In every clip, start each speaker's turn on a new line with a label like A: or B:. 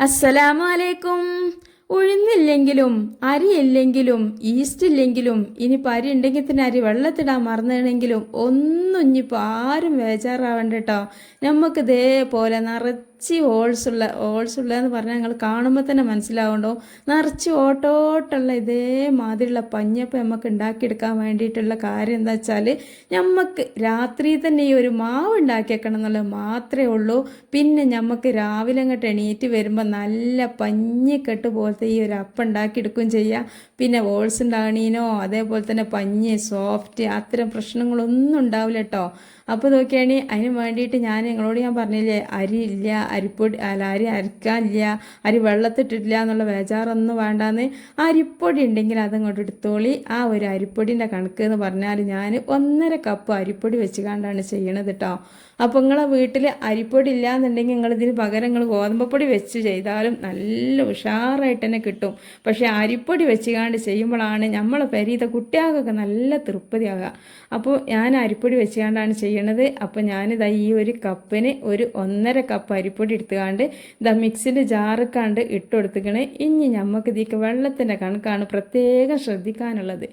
A: അസ്സലാമു അലൈക്കും ഉഴുന്നില്ലെങ്കിലും അരിയില്ലെങ്കിലും ഈസ്റ്റ് ഇല്ലെങ്കിലും ഇനിയിപ്പോൾ അരി ഉണ്ടെങ്കിൽ തന്നെ അരി വെള്ളത്തിടാൻ മറന്നണെങ്കിലും ഒന്നും ഇനിയിപ്പോൾ ആരും ബേജാറാവണ്ട കേട്ടോ നമുക്ക് ഇതേപോലെ നിറച്ച് ഹോൾസ് ഉള്ള എന്ന് പറഞ്ഞാൽ ഞങ്ങൾ കാണുമ്പോൾ തന്നെ മനസ്സിലാവുണ്ടോ? നിറച്ച് ഓട്ടോട്ടുള്ള ഇതേ ഇതേമാതിരിയുള്ള പഞ്ഞപ്പം നമുക്ക് ഉണ്ടാക്കിയെടുക്കാൻ വേണ്ടിയിട്ടുള്ള കാര്യം എന്താ വെച്ചാൽ നമുക്ക് രാത്രി തന്നെ ഈ ഒരു മാവ് ഉണ്ടാക്കിയേക്കണം എന്നുള്ളത് മാത്രമേ ഉള്ളൂ. പിന്നെ നമുക്ക് രാവിലെ അങ്ങോട്ട് എണീറ്റ് വരുമ്പോൾ നല്ല പഞ്ഞിക്കെട്ട് പോലത്തെ ഈ ഒരു അപ്പം ഉണ്ടാക്കിയെടുക്കുകയും ചെയ്യാം. പിന്നെ ഹോൾസ് ഉണ്ടാകണീനോ അതേപോലെ തന്നെ പഞ്ഞ് സോഫ്റ്റ് അത്തരം പ്രശ്നങ്ങളൊന്നും ഉണ്ടാവില്ല കേട്ടോ അപ്പോൾ നോക്കിയാണ് അതിന് വേണ്ടിയിട്ട് ഞാൻ നിങ്ങളോട് ഞാൻ പറഞ്ഞില്ലേ അരി ഇല്ല അരിപ്പൊടി അല്ല അരി അരക്കാനില്ല അരി വെള്ളത്തിട്ടിട്ടില്ല എന്നുള്ള ബേജാറൊന്നും വേണ്ടാന്ന് അരിപ്പൊടി ഉണ്ടെങ്കിൽ അതങ്ങോട്ട് എടുത്തോളി. ആ ഒരു അരിപ്പൊടിന്റെ കണക്ക് എന്ന് പറഞ്ഞാൽ ഞാൻ ഒന്നര കപ്പ് അരിപ്പൊടി വെച്ച് കണ്ടാണ് ചെയ്യണത് കേട്ടോ അപ്പോൾ നിങ്ങളെ വീട്ടിൽ അരിപ്പൊടി ഇല്ല എന്നുണ്ടെങ്കിൽ നിങ്ങൾ ഇതിന് പകരം നിങ്ങൾ ഗോതമ്പപ്പൊടി വെച്ച് ചെയ്താലും നല്ല ഉഷാറായിട്ട് തന്നെ കിട്ടും. പക്ഷേ അരിപ്പൊടി വെച്ച് കാണ്ട് ചെയ്യുമ്പോഴാണ് നമ്മളെ പെരീത കുട്ടികൾക്കൊക്കെ നല്ല തൃപ്തിയാകുക അപ്പോൾ ഞാൻ അരിപ്പൊടി വെച്ച് കാണ്ടാണ് ചെയ്യണത്. അപ്പോൾ ഞാനിതാ ഈ ഒരു കപ്പിന് ഒരു ഒന്നര കപ്പ് അരിപ്പൊടി എടുത്തുകാണ്ട് ഇതാ മിക്സിന്റെ ജാറക്കാണ്ട് ഇട്ട് കൊടുത്തുക്കണ് ഇനി നമുക്ക് ഇതിക്ക് വെള്ളത്തിന്റെ കണക്കാണ് പ്രത്യേകം ശ്രദ്ധിക്കാനുള്ളത്.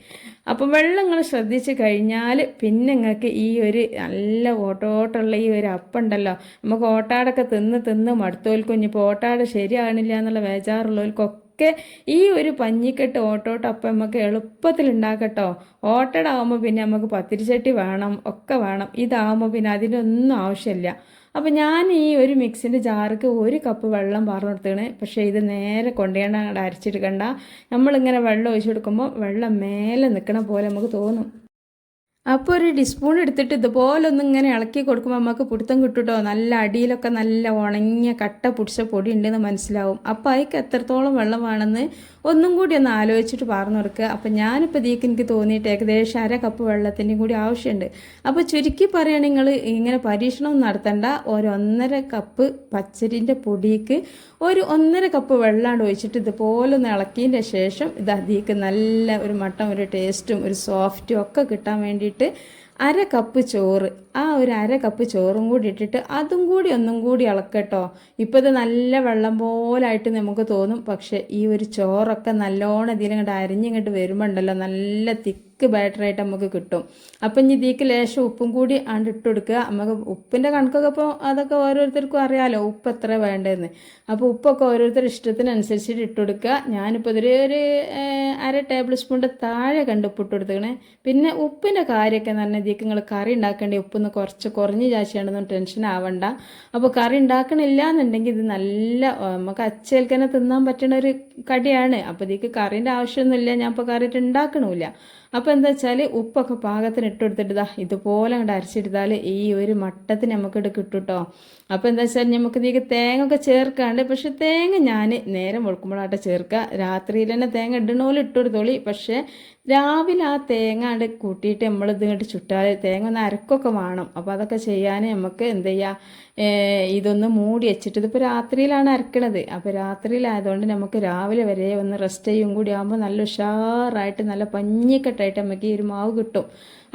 A: അപ്പോൾ വെള്ളം നിങ്ങൾ ശ്രദ്ധിച്ച് കഴിഞ്ഞാൽ പിന്നെ നിങ്ങൾക്ക് ഈ ഒരു നല്ല ഓട്ടോട്ടുള്ള ഈ ഒരു അപ്പുണ്ടല്ലോ. നമുക്ക് ഓട്ടാടൊക്കെ തിന്ന് തിന്ന് മടുത്തോൽക്കും. ഇനിയിപ്പോൾ ഓട്ടാട് ശരിയാകണില്ല എന്നുള്ള ബേജാറുള്ളവർക്കൊക്കെ ഈ ഒരു പഞ്ഞിക്കെട്ട് ഓട്ടോട്ട് അപ്പം നമുക്ക് എളുപ്പത്തിൽ ഉണ്ടാക്കട്ടോ. ഓട്ടടാകുമ്പോൾ പിന്നെ നമുക്ക് പത്തിരിച്ചട്ടി വേണം ഒക്കെ വേണം. ഇതാകുമ്പോൾ പിന്നെ അതിനൊന്നും ആവശ്യമില്ല. അപ്പം ഞാൻ ഈ ഒരു മിക്സിന്റെ ജാർക്ക് ഒരു കപ്പ് വെള്ളം പാർന്നെടുത്താണ്. പക്ഷേ ഇത് നേരെ അങ്ങോട്ട് അരച്ചെടുക്കണ്ട നമ്മളിങ്ങനെ വെള്ളം ഒഴിച്ചു കൊടുക്കുമ്പോൾ വെള്ളം മേലെ നിൽക്കണ പോലെ നമുക്ക് തോന്നും. അപ്പോൾ ഒരു ടീസ്പൂൺ എടുത്തിട്ട് ഇതുപോലെ ഒന്ന് ഇങ്ങനെ ഇളക്കി കൊടുക്കുമ്പോൾ നമുക്ക് പിടുത്തം കിട്ടുട്ടോ. നല്ല അടിയിലൊക്കെ നല്ല ഉണങ്ങിയ കട്ട പിടിച്ച പൊടി ഉണ്ടെന്ന് മനസ്സിലാവും. അപ്പോൾ അതിക്ക് എത്രത്തോളം വെള്ളം വേണമെന്ന് ഒന്നും കൂടി ഒന്ന് ആലോചിച്ചിട്ട് പറഞ്ഞു കൊടുക്കുക അപ്പോൾ ഞാനിപ്പോൾ ഇതിക്ക് എനിക്ക് തോന്നിയിട്ട് ഏകദേശം അര കപ്പ് വെള്ളത്തിന്റെയും കൂടി ആവശ്യമുണ്ട് അപ്പോൾ ചുരുക്കി പറയുകയാണെങ്കിൽ നിങ്ങൾ ഇങ്ങനെ പരീക്ഷണം നടത്തണ്ട. ഒരു ഒന്നര കപ്പ് പച്ചരിന്റെ പൊടിക്ക് ഒരു ഒന്നര കപ്പ് വെള്ളമാണ് ഒഴിച്ചിട്ട് ഇതുപോലെ ഒന്ന് ഇളക്കിയതിന്റെ ശേഷം ഇത് അതിക്ക് നല്ല ഒരു മട്ടം ഒരു ടേസ്റ്റും ഒരു സോഫ്റ്റും ഒക്കെ കിട്ടാൻ വേണ്ടിയിട്ട് അര കപ്പ് ചോറ്. ആ ഒരു അര കപ്പ് ചോറും കൂടി ഇട്ടിട്ട് അതും കൂടി ഒന്നും കൂടി ഇളക്കട്ടോ ഇപ്പോൾ ഇത് നല്ല വെള്ളം പോലായിട്ട് നമുക്ക് തോന്നും. പക്ഷേ ഈ ഒരു ചോറൊക്കെ നല്ലോണം ഇതിലിങ്ങോട്ട് അരിഞ്ഞിങ്ങോട്ട് വരുമ്പോൾ ഉണ്ടല്ലോ നല്ല തിക്ക് ബാറ്ററായിട്ട് നമുക്ക് കിട്ടും. അപ്പം ഇനി ഇതിലേക്ക് ലേശം ഉപ്പും കൂടി ആണ്ട് ഇട്ട് കൊടുക്കുക. നമുക്ക് ഉപ്പിന്റെ കണക്കൊക്കെ ഇപ്പോൾ അതൊക്കെ ഓരോരുത്തർക്കും അറിയാലോ ഉപ്പ് എത്ര വേണ്ടതെന്ന്. അപ്പോൾ ഉപ്പൊക്കെ ഓരോരുത്തർ ഇഷ്ടത്തിനനുസരിച്ചിട്ട് ഇട്ട് കൊടുക്കുക. ഞാനിപ്പോൾ ഇതിൽ ഒരു അര ടേബിൾ സ്പൂണിന്റെ താഴെ കണ്ട് ഉപ്പ് ഇട്ട് കൊടുത്തേക്കണേ. പിന്നെ ഉപ്പിന്റെ കാര്യമൊക്കെ എന്ന് പറഞ്ഞാൽ ഇതിക്ക് നിങ്ങൾ കറി ഉണ്ടാക്കേണ്ടി ഉപ്പൊന്ന് കുറച്ച് കുറഞ്ഞ് ചാച്ചിയാണെന്നും ടെൻഷൻ ആവണ്ട. അപ്പോൾ കറി ഉണ്ടാക്കണില്ല എന്നുണ്ടെങ്കിൽ ഇത് നല്ല നമുക്ക് അച്ചേൽക്കനെ തിന്നാൻ പറ്റുന്ന ഒരു കടിയാണ്. അപ്പോൾ ഇതിക്ക് കറീന്റെ ആവശ്യമൊന്നുമില്ല. ഞാൻ ഇപ്പോൾ കറിയിട്ട് ഉണ്ടാക്കണമില്ല അപ്പോൾ എന്താ വെച്ചാൽ ഉപ്പൊക്കെ പാകത്തിന് ഇട്ട് കൊടുത്തിട്ട് ഇതാ ഇതുപോലെ അങ്ങോട്ട് അരച്ചിട്ടാൽ ഈ ഒരു മട്ടത്തിന് നമുക്കിട്ട് കിട്ടും കേട്ടോ അപ്പോൾ എന്താ വെച്ചാൽ നമുക്ക് ഇതിലേക്ക് തേങ്ങ ഒക്കെ ചേർക്കാണ്ട് പക്ഷെ തേങ്ങ ഞാൻ നേരം വെളുക്കുമ്പോഴാട്ടെ ചേർക്കുക രാത്രിയിൽ തന്നെ തേങ്ങ ഇടണോലും ഇട്ട് കൊടുത്തോളി പക്ഷേ രാവിലെ ആ തേങ്ങ കൂട്ടിയിട്ട് നമ്മൾ ഇതിങ്ങോട്ട് ചുട്ടാൽ തേങ്ങ ഒന്ന് അരക്കൊക്കെ വേണം. അപ്പോൾ അതൊക്കെ ചെയ്യാൻ നമുക്ക് എന്ത് ചെയ്യുക ഇതൊന്ന് മൂടി വെച്ചിട്ട് ഇതിപ്പോൾ രാത്രിയിലാണ് അരക്കണത്. അപ്പോൾ രാത്രിയിലായതുകൊണ്ട് നമുക്ക് രാവിലെ വരെ ഒന്ന് റെസ്റ്റ് ചെയ്യും കൂടി ആകുമ്പോൾ നല്ല ഉഷാറായിട്ട് നല്ല പഞ്ഞിക്കെട്ടായിട്ട് നമുക്ക് ഈ ഒരു മാവ് കിട്ടും.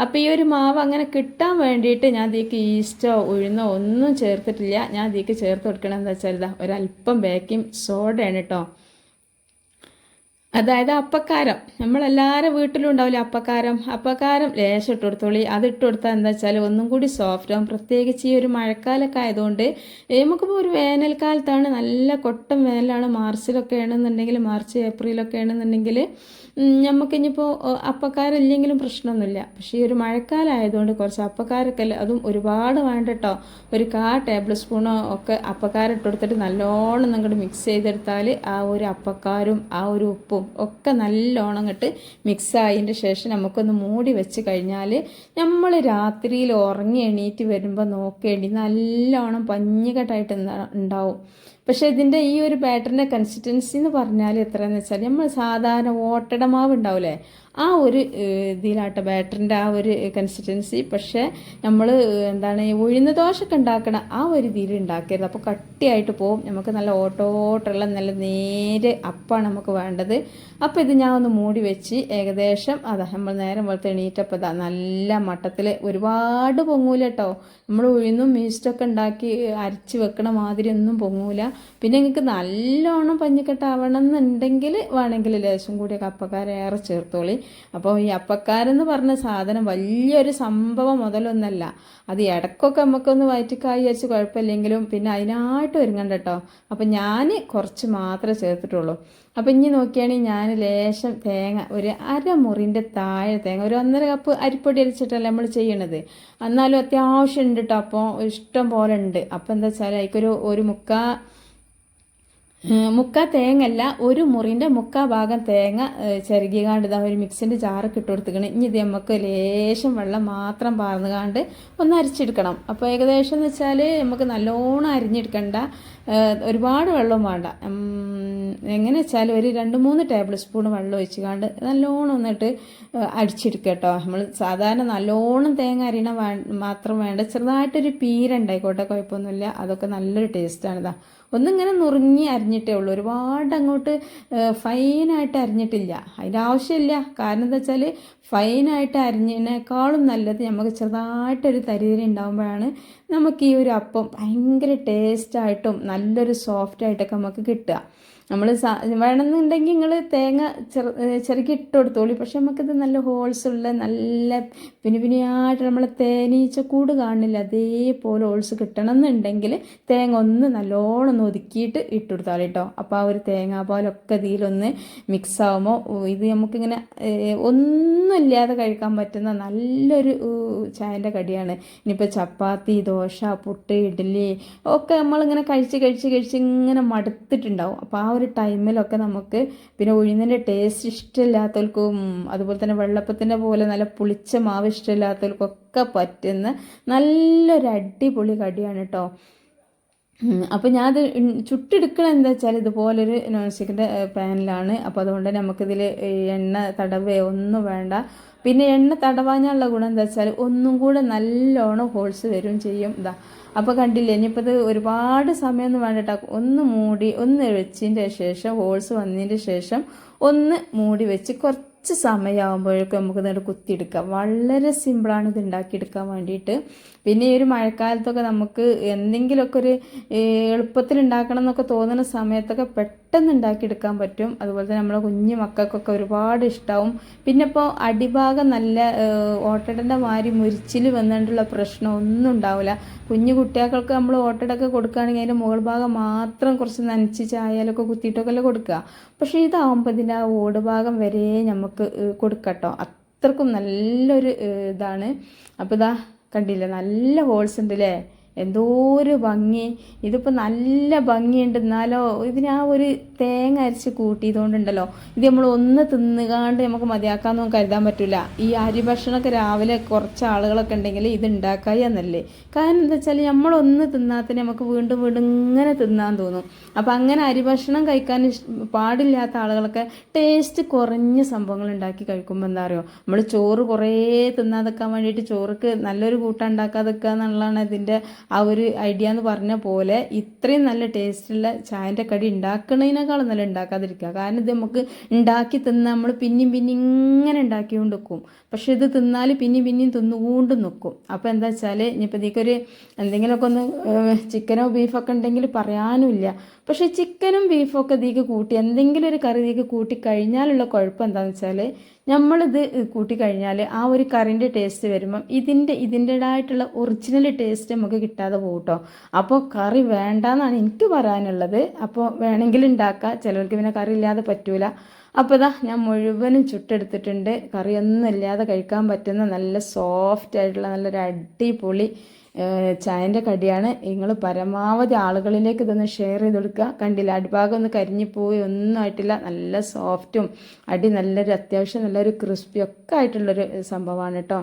A: അപ്പോൾ ഈ ഒരു മാവ് അങ്ങനെ കിട്ടാൻ വേണ്ടിയിട്ട് ഞാൻ ഇതിക്ക് ഈസ്റ്റോ ഉഴുന്നോ ഒന്നും ചേർത്തിട്ടില്ല. ഞാൻ ഇതിക്ക് ചേർത്ത് കൊടുക്കണം എന്താ വെച്ചാൽ ഇതാ ഒരല്പം ബേക്കിംഗ് സോഡയാണ് കേട്ടോ അതായത് അപ്പക്കാരം. നമ്മളെല്ലാവരും വീട്ടിലും ഉണ്ടാവില്ല അപ്പക്കാരം? അപ്പക്കാരം ലേശം ഇട്ട് കൊടുത്തോളി. അത് ഇട്ട് കൊടുത്താൽ എന്താ വെച്ചാൽ ഒന്നും കൂടി സോഫ്റ്റ് ആവും. പ്രത്യേകിച്ച് ഈ ഒരു മഴക്കാലമൊക്കെ ആയതുകൊണ്ട് നമുക്കിപ്പോൾ ഒരു വേനൽക്കാലത്താണ് നല്ല കൊട്ടം വേനലാണ്. മാർച്ചിലൊക്കെ ആണെന്നുണ്ടെങ്കിൽ മാർച്ച് ഏപ്രിലൊക്കെ ആണെന്നുണ്ടെങ്കിൽ നമുക്കിനിപ്പോൾ അപ്പക്കാരം ഇല്ലെങ്കിലും പ്രശ്നമൊന്നുമില്ല. പക്ഷേ ഈ ഒരു മഴക്കാലം ആയതുകൊണ്ട് കുറച്ച് അപ്പക്കാരൊക്കെ അതും ഒരുപാട് വേണ്ട കേട്ടോ ഒരു കാ ടേബിൾ സ്പൂണോ ഒക്കെ അപ്പക്കാരം ഇട്ട് കൊടുത്തിട്ട് നല്ലോണം നിങ്ങൾ മിക്സ് ചെയ്തെടുത്താൽ ആ ഒരു അപ്പക്കാരും ആ ഒരു ഉപ്പും ഒക്കെ നല്ലോണം കിട്ട് മിക്സ് ആയതിന്റെ ശേഷം നമുക്കൊന്ന് മൂടി വെച്ച് കഴിഞ്ഞാൽ നമ്മൾ രാത്രിയിൽ ഉറങ്ങി എണീറ്റ് വരുമ്പോൾ നോക്കേണ്ടി നല്ലോണം പഞ്ഞുകെട്ടായിട്ട് ഉണ്ടാ- ഉണ്ടാവും. പക്ഷേ ഇതിന്റെ ഈ ഒരു ബാറ്ററിന്റെ കൺസിസ്റ്റൻസി എന്ന് പറഞ്ഞാൽ എത്രയെന്ന് വെച്ചാൽ നമ്മൾ സാധാരണ ഓട്ടട മാവ് ഉണ്ടാവില്ലേ ആ ഒരു ഇതിലാട്ട ബാറ്ററിന്റെ ആ ഒരു കൺസിസ്റ്റൻസി പക്ഷേ നമ്മൾ എന്താണ് ഉഴുന്ന ദോശയൊക്കെ ഉണ്ടാക്കണ ആ ഒരു രീതിയിൽ ഉണ്ടാക്കരുത്. അപ്പോൾ കട്ടിയായിട്ട് പോകും നമുക്ക് നല്ല ഓട്ടോട്ടുള്ള നല്ല നേരെ അപ്പാണ് നമുക്ക് വേണ്ടത്. അപ്പോൾ ഇത് ഞാൻ ഒന്ന് മൂടി വെച്ച് ഏകദേശം അതാ നമ്മൾ നേരം പോലത്തെ എണീറ്റപ്പോൾ നല്ല മട്ടത്തിൽ ഒരുപാട് പൊങ്ങൂല കേട്ടോ നമ്മൾ ഉഴുന്നും മീസ്റ്റൊക്കെ ഉണ്ടാക്കി അരച്ച് വെക്കണ മാതിരി ഒന്നും പൊങ്ങൂല. പിന്നെ നിങ്ങൾക്ക് നല്ലോണം പഞ്ഞിക്കെട്ടാവണം എന്നുണ്ടെങ്കിൽ വേണമെങ്കിൽ ലേശം കൂടി അപ്പക്കാരേറെ ചേർത്തോളി. അപ്പോൾ ഈ അപ്പക്കാരെന്ന് പറഞ്ഞ സാധനം വലിയൊരു സംഭവം മുതലൊന്നല്ല. അത് ഇടക്കൊക്കെ നമുക്കൊന്ന് വയറ്റിക്കായി വെച്ച് കുഴപ്പമില്ലെങ്കിലും പിന്നെ അതിനായിട്ട് ഒരുങ്ങണ്ട കേട്ടോ അപ്പം ഞാൻ കുറച്ച് മാത്രമേ ചേർത്തിട്ടുള്ളൂ. അപ്പം ഇനി നോക്കിയാണെങ്കിൽ ഞാൻ ലേശം തേങ്ങ ഒരു അരമുറിന്റെ താഴെ തേങ്ങ ഒരു ഒന്നര കപ്പ് അരിപ്പൊടി അരിച്ചിട്ടല്ല നമ്മൾ ചെയ്യണത്. എന്നാലും അത്യാവശ്യം ഉണ്ട് കേട്ടോ അപ്പോൾ ഇഷ്ടം പോലെ ഉണ്ട്. അപ്പം എന്താ വെച്ചാൽ അതിക്കൊരു ഒരു മുക്കാ മുക്കാ തേങ്ങല്ല ഒരു മുറിന്റെ മുക്കാ ഭാഗം തേങ്ങ ചിരകിക്കാണ്ട് ഇതാ ഒരു മിക്സിന്റെ ചാറ് ഇട്ട് കൊടുത്തിക്കണം. ഇനി ഇത് നമുക്ക് ലേശം വെള്ളം മാത്രം പാർന്നുകാണ്ട് ഒന്ന് അരിച്ചെടുക്കണം. അപ്പോൾ ഏകദേശം എന്ന് വെച്ചാൽ നമുക്ക് നല്ലോണം അരിഞ്ഞെടുക്കണ്ട. ഒരുപാട് വെള്ളം വേണ്ട. എങ്ങനെ വെച്ചാൽ ഒരു രണ്ട് മൂന്ന് ടേബിൾ സ്പൂൺ വെള്ളം ഒഴിച്ചുകൊണ്ട് നല്ലോണം ഒന്നിട്ട് അടിച്ചെടുക്കുക കേട്ടോ നമ്മൾ സാധാരണ നല്ലോണം തേങ്ങ അരിയണ മാത്രം വേണ്ട. ചെറുതായിട്ടൊരു പീരുണ്ടായിക്കോട്ടെ കുഴപ്പമൊന്നുമില്ല അതൊക്കെ നല്ലൊരു ടേസ്റ്റാണ് ഇതാ ഒന്നിങ്ങനെ നുറുങ്ങി അരിഞ്ഞിട്ടേ ഉള്ളൂ. ഒരുപാട് അങ്ങോട്ട് ഫൈനായിട്ട് അരിഞ്ഞിട്ടില്ല. അതിന്റെ ആവശ്യമില്ല കാരണം എന്താ വെച്ചാൽ ഫൈനായിട്ട് അരിഞ്ഞതിനേക്കാളും നല്ലത് നമുക്ക് ചെറുതായിട്ടൊരു തരിതരി ഉണ്ടാകുമ്പോഴാണ് നമുക്ക് ഈ ഒരു അപ്പം ഭയങ്കര ടേസ്റ്റായിട്ടും നല്ലൊരു സോഫ്റ്റായിട്ടൊക്കെ നമുക്ക് കിട്ടുക. നമ്മൾ വേണമെന്നുണ്ടെങ്കിൽ നിങ്ങൾ തേങ്ങ ചെറു ചെറുക്കി ഇട്ട് കൊടുത്തോളി. പക്ഷെ നമുക്കിത് നല്ല ഹോൾസ് ഉള്ള നല്ല പിന്നെ പിന്നെയായിട്ട് നമ്മൾ തേനീച്ച കൂട് കാണില്ല. അതേപോലെ ഹോൾസ് കിട്ടണം എന്നുണ്ടെങ്കിൽ തേങ്ങ ഒന്ന് നല്ലോണം ഒന്ന് ഒതുക്കിയിട്ട് ഇട്ട് കൊടുത്താൽ കേട്ടോ അപ്പോൾ ആ ഒരു തേങ്ങാപ്പാലൊക്കെ ഇതിലൊന്ന് മിക്സ് ആകുമ്പോൾ ഇത് നമുക്കിങ്ങനെ ഒന്നുമില്ലാതെ കഴിക്കാൻ പറ്റുന്ന നല്ലൊരു ചായന്റെ കടിയാണ്. ഇനിയിപ്പോൾ ചപ്പാത്തി ദോശ പുട്ട് ഇഡ്ഡലി ഒക്കെ നമ്മളിങ്ങനെ കഴിച്ച് കഴിച്ച് കഴിച്ച് ഇങ്ങനെ മടുത്തിട്ടുണ്ടാവും. അപ്പോൾ ആ ഒരു ടൈമിലൊക്കെ നമുക്ക് പിന്നെ ഉഴുന്നിന്റെ ടേസ്റ്റ് ഇഷ്ടമില്ലാത്തവർക്കും അതുപോലെ തന്നെ വെള്ളപ്പത്തിന്റെ പോലെ നല്ല പുളിച്ച മാവ് ഇഷ്ടമില്ലാത്തവർക്കൊക്കെ പറ്റുന്ന നല്ലൊരു അടിപൊളി കടിയാണ് കേട്ടോ അപ്പോൾ ഞാനത് ചുട്ടെടുക്കണത് എന്താ വെച്ചാൽ ഇതുപോലൊരു നോൺ സ്റ്റിക്കിന്റെ പാനിലാണ് അപ്പോൾ അതുകൊണ്ട് നമുക്കിതിൽ എണ്ണ തടവേ ഒന്നും വേണ്ട. പിന്നെ എണ്ണ തടവാനുള്ള ഗുണം എന്താ വെച്ചാൽ ഒന്നും കൂടെ നല്ലോണം ഹോൾസ് വരും ചെയ്യും. ഇതാ അപ്പോൾ കണ്ടില്ലേ ഇനിയിപ്പോൾ ഇത് ഒരുപാട് സമയമൊന്നും വേണ്ടട്ടോ. ഒന്ന് മൂടി ഒന്ന് വെച്ചതിന്റെ ശേഷം ഹോൾസ് വന്നതിന്റെ ശേഷം ഒന്ന് മൂടി വെച്ച് കുറച്ച് സമയമാകുമ്പോഴേക്കും നമുക്ക് നേരെ കുത്തിയെടുക്കാം. വളരെ സിമ്പിളാണ് ഇത് ഉണ്ടാക്കിയെടുക്കാൻ വേണ്ടിയിട്ട്. പിന്നെ ഈ ഒരു മഴക്കാലത്തൊക്കെ നമുക്ക് എന്തെങ്കിലുമൊക്കെ ഒരു എളുപ്പത്തിൽ ഉണ്ടാക്കണം എന്നൊക്കെ തോന്നുന്ന സമയത്തൊക്കെ പെട്ടെന്ന് ഉണ്ടാക്കിയെടുക്കാൻ പറ്റും. അതുപോലെ തന്നെ നമ്മളെ കുഞ്ഞു മക്കൾക്കൊക്കെ ഒരുപാട് ഇഷ്ടമാവും പിന്നെ ഇപ്പോൾ അടിഭാഗം നല്ല ഓട്ടടന്റെ മാതിരി മുരിച്ചിൽ വന്നിട്ടുള്ള പ്രശ്നം ഒന്നും ഉണ്ടാവില്ല കുഞ്ഞു കുട്ടികൾക്ക് നമ്മൾ ഓട്ടടൊക്കെ കൊടുക്കുകയാണെങ്കിൽ അതിന്റെ മുകൾ ഭാഗം മാത്രം കുറച്ച് നനച്ച് ചായാലൊക്കെ കുത്തിയിട്ടൊക്കെ അല്ലേ കൊടുക്കുക. പക്ഷേ ഇതാവുമ്പോൾ ഇതിന്റെ ആ ഓട് ഭാഗം വരെ നമുക്ക് കൊടുക്കട്ടോ. അത്രക്കും നല്ലൊരു ഇതാണ്. അപ്പോൾ ഇതാ കണ്ടില്ലേ നല്ല ഹോൾസ് ഉണ്ട് അല്ലേ എന്തോ ഒരു ഭംഗി. ഇതിപ്പോൾ നല്ല ഭംഗിയുണ്ട്. എന്നാലോ ഇതിന് ആ ഒരു തേങ്ങ അരച്ച് കൂട്ടിയതുകൊണ്ടുണ്ടല്ലോ. ഇത് നമ്മൾ ഒന്ന് തിന്നുകാണ്ട് നമുക്ക് മതിയാക്കാമെന്നൊന്നും കരുതാൻ പറ്റില്ല ഈ അരി ഭക്ഷണമൊക്കെ രാവിലെ കുറച്ച് ആളുകളൊക്കെ ഉണ്ടെങ്കിൽ ഇത് ഉണ്ടാക്കായി എന്നല്ലേ. കാരണം എന്താ വെച്ചാൽ നമ്മളൊന്ന് തിന്നാത്തന്നെ നമുക്ക് വീണ്ടും വീണ്ടും ഇങ്ങനെ തിന്നാൻ തോന്നും. അപ്പം അങ്ങനെ അരി ഭക്ഷണം കഴിക്കാൻ പാടില്ലാത്ത ആളുകളൊക്കെ ടേസ്റ്റ് കുറഞ്ഞ സംഭവങ്ങൾ ഉണ്ടാക്കി കഴിക്കുമ്പോൾ എന്താ പറയുക നമ്മൾ ചോറ് കുറേ തിന്നാതെക്കാൻ വേണ്ടിയിട്ട് ചോറുക്ക് നല്ലൊരു കൂട്ടം ഉണ്ടാക്കാതെക്കുക എന്നുള്ളതാണ് ഇതിന്റെ ആ ഒരു ഐഡിയ എന്ന് പറഞ്ഞ പോലെ ഇത്രയും നല്ല ടേസ്റ്റുള്ള ചായന്റെ കടി ഉണ്ടാക്കുന്നതിനേക്കാളും നല്ല ഉണ്ടാക്കാതിരിക്കുക. കാരണം ഇത് നമുക്ക് ഉണ്ടാക്കി തിന്ന് നമ്മൾ പിന്നെയും പിന്നെയും ഇങ്ങനെ ഉണ്ടാക്കിക്കൊണ്ട് നിൽക്കും പക്ഷെ ഇത് തിന്നാൽ പിന്നെയും പിന്നെയും തിന്നുകൊണ്ട് നിൽക്കും അപ്പോൾ എന്താ വെച്ചാൽ ഇനിയിപ്പോൾ ഇതിക്കൊരു എന്തെങ്കിലുമൊക്കെ ഒന്ന് ചിക്കനോ ബീഫൊക്കെ ഉണ്ടെങ്കിൽ പറയാനുമില്ല. പക്ഷേ ചിക്കനും ബീഫും ഒക്കെ ഇതിക്ക് കൂട്ടി എന്തെങ്കിലും ഒരു കറി ഇതിക്ക് കൂട്ടി കഴിഞ്ഞാലുള്ള കുഴപ്പം എന്താണെന്ന് വെച്ചാൽ നമ്മളിത് കൂട്ടി കഴിഞ്ഞാൽ ആ ഒരു കറിന്റെ ടേസ്റ്റ് വരുമ്പം ഇതിന്റെ ഇതിന്റെതായിട്ടുള്ള ഒറിജിനൽ ടേസ്റ്റ് നമുക്ക് കിട്ടാതെ പോകും കേട്ടോ അപ്പോൾ കറി വേണ്ടെന്നാണ് എനിക്ക് പറയാനുള്ളത്. അപ്പോൾ വേണമെങ്കിൽ ഉണ്ടാക്കുക ചിലർക്ക് പിന്നെ കറി ഇല്ലാതെ പറ്റൂല. അപ്പോൾ ഇതാ ഞാൻ മുഴുവനും ചുട്ടെടുത്തിട്ടുണ്ട്. കറിയൊന്നും ഇല്ലാതെ കഴിക്കാൻ പറ്റുന്ന നല്ല സോഫ്റ്റ് ആയിട്ടുള്ള നല്ലൊരു അടിപൊളി ചായന്റെ കടിയാണ്. നിങ്ങൾ പരമാവധി ആളുകളിലേക്ക് ഇതൊന്ന് ഷെയർ ചെയ്ത് കൊടുക്കുക. കണ്ടില്ല അടിഭാഗം ഒന്ന് കരിഞ്ഞു പോയി ഒന്നും ആയിട്ടില്ല. നല്ല സോഫ്റ്റും അടി നല്ലൊരു അത്യാവശ്യം നല്ലൊരു ക്രിസ്പി ഒക്കെ ആയിട്ടുള്ളൊരു സംഭവമാണ് കേട്ടോ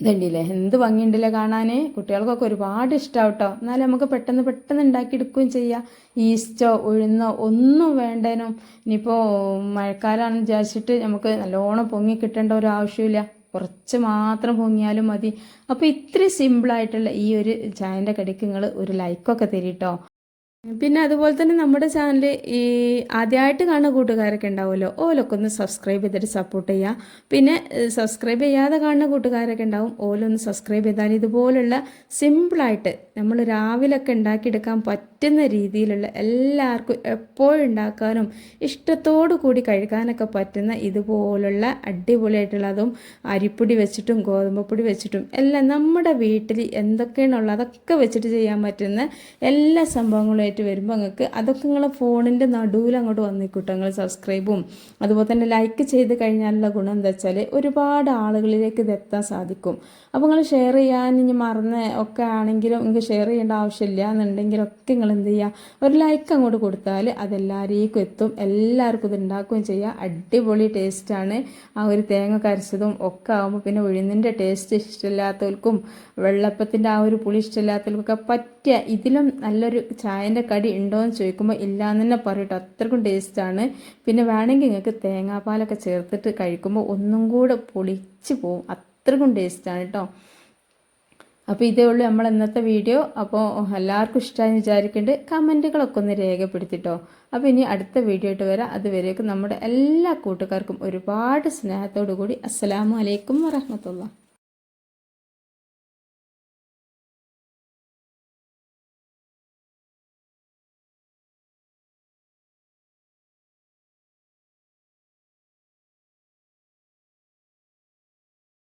A: ഇതുണ്ടല്ലേ എന്ത് ഭംഗിയുണ്ടല്ലേ കാണാൻ കുട്ടികൾക്കൊക്കെ ഒരുപാട് ഇഷ്ടമാവും കേട്ടോ എന്നാലും നമുക്ക് പെട്ടെന്ന് പെട്ടെന്ന് ഉണ്ടാക്കിയെടുക്കുകയും ചെയ്യാം. ഈസ്റ്റോ ഉഴുന്നോ ഒന്നും വേണ്ടേനും. ഇനിയിപ്പോൾ മഴക്കാലമാണെന്ന് വിചാരിച്ചിട്ട് നമുക്ക് നല്ലോണം പൊങ്ങി കിട്ടേണ്ട ഒരു ആവശ്യമില്ല കുറച്ച് മാത്രം പൊങ്ങിയാലും മതി. അപ്പോൾ ഇത്രയും സിമ്പിളായിട്ടുള്ള ഈ ഒരു ചായന്റെ കടിക്ക് നിങ്ങൾ ഒരു ലൈക്കൊക്കെ തരീട്ടോ. പിന്നെ അതുപോലെ തന്നെ നമ്മുടെ ചാനൽ ഈ ആദ്യമായിട്ട് കാണുന്ന കൂട്ടുകാരൊക്കെ ഉണ്ടാവുമല്ലോ ഓലൊക്കെ ഒന്ന് സബ്സ്ക്രൈബ് ചെയ്തിട്ട് സപ്പോർട്ട് ചെയ്യുക പിന്നെ സബ്സ്ക്രൈബ് ചെയ്യാതെ കാണുന്ന കൂട്ടുകാരൊക്കെ ഉണ്ടാവും ഓലൊന്ന് സബ്സ്ക്രൈബ് ചെയ്താൽ ഇതുപോലുള്ള സിമ്പിളായിട്ട് നമ്മൾ രാവിലൊക്കെ ഉണ്ടാക്കിയെടുക്കാൻ പറ്റുന്ന രീതിയിലുള്ള എല്ലാവർക്കും എപ്പോഴും ഉണ്ടാക്കാനും ഇഷ്ടത്തോടു കൂടി കഴിക്കാനൊക്കെ പറ്റുന്ന ഇതുപോലുള്ള അടിപൊളിയായിട്ടുള്ളതും അരിപ്പൊടി വെച്ചിട്ടും ഗോതമ്പപ്പൊടി വെച്ചിട്ടും എല്ലാം നമ്മുടെ വീട്ടിൽ എന്തൊക്കെയാണുള്ളത് അതൊക്കെ വെച്ചിട്ട് ചെയ്യാൻ പറ്റുന്ന എല്ലാ സംഭവങ്ങളുമായിട്ട് വരുമ്പോൾ നിങ്ങൾക്ക് അതൊക്കെ നിങ്ങളെ ഫോണിന്റെ നടുവിൽ അങ്ങോട്ട് വന്നിക്കൂട്ടോ നിങ്ങൾ സബ്സ്ക്രൈബും അതുപോലെ തന്നെ ലൈക്ക് ചെയ്ത് കഴിഞ്ഞാലുള്ള ഗുണം എന്താ വെച്ചാൽ ഒരുപാട് ആളുകളിലേക്ക് ഇത് എത്താൻ സാധിക്കും. അപ്പോൾ നിങ്ങൾ ഷെയർ ചെയ്യാൻ ഇനി മറന്ന് ഒക്കെ ആണെങ്കിലും നിങ്ങൾക്ക് ഷെയർ ചെയ്യേണ്ട ആവശ്യമില്ല എന്നുണ്ടെങ്കിലൊക്കെ നിങ്ങൾ എന്ത് ചെയ്യുക ഒരു ലൈക്ക് അങ്ങോട്ട് കൊടുത്താൽ അതെല്ലാവരേക്കും എത്തും. എല്ലാവർക്കും ഇത് ഉണ്ടാക്കുകയും ചെയ്യുക അടിപൊളി ടേസ്റ്റാണ് ആ ഒരു തേങ്ങ കരച്ചതും ഒക്കെ ആകുമ്പോൾ പിന്നെ ഉഴുന്നിന്റെ ടേസ്റ്റ് ഇഷ്ടമില്ലാത്തവർക്കും വെള്ളപ്പത്തിന്റെ ആ ഒരു പുളി ഇഷ്ടമില്ലാത്തവർക്കൊക്കെ പറ്റിയ ഇതിലും നല്ലൊരു ചായന്റെ കടി ഉണ്ടോ എന്ന് ചോദിക്കുമ്പോൾ ഇല്ലയെന്ന് തന്നെ പറയട്ടോ. അത്രക്കും ടേസ്റ്റാണ് പിന്നെ വേണമെങ്കിൽ നിങ്ങൾക്ക് തേങ്ങാപ്പാലൊക്കെ ചേർത്തിട്ട് കഴിക്കുമ്പോൾ ഒന്നും കൂടെ പൊളിച്ച് പോവും. അത്രക്കും ടേസ്റ്റാണ് കേട്ടോ അപ്പോൾ ഇതേ ഉള്ളൂ നമ്മൾ ഇന്നത്തെ വീഡിയോ അപ്പോൾ എല്ലാവർക്കും ഇഷ്ടമായി വിചാരിക്കേണ്ട കമന്റുകളൊക്കെ ഒന്ന് രേഖപ്പെടുത്തിട്ടോ. അപ്പോൾ ഇനി അടുത്ത വീഡിയോ ആയിട്ട് വരാം. അതുവരേക്കും നമ്മുടെ എല്ലാ കൂട്ടുകാർക്കും ഒരുപാട് സ്നേഹത്തോടു കൂടി അസ്സലാമു അലൈക്കും വറഹമത്തുള്ള.